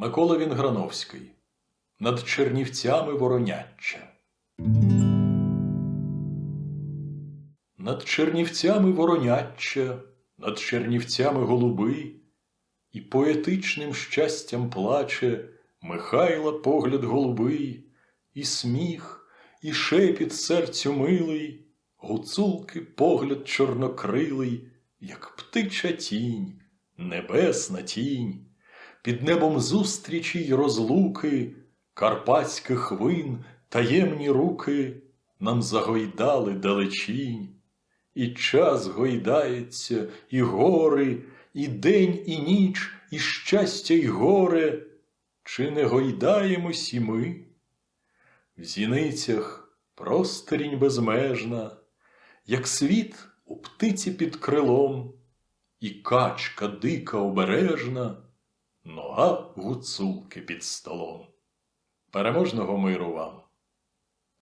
Микола Вінграновський Над Чернівцями вороняччя. Над Чернівцями вороняччя, над Чернівцями голуби, і поетичним щастям плаче Михайла погляд голубий, і сміх, і шепіт серцю милий, гуцулки погляд чорнокрилий, як птича тінь, небесна тінь, під небом зустрічі й розлуки, карпатських вин, таємні руки нам загойдали далечінь. І час гойдається, і гори, і день, і ніч, і щастя, й горе. Чи не гойдаємось і ми? В зіницях просторінь безмежна, як світ у птиці під крилом, і качка дика обережна, нога гуцулки під столом. Переможного миру вам!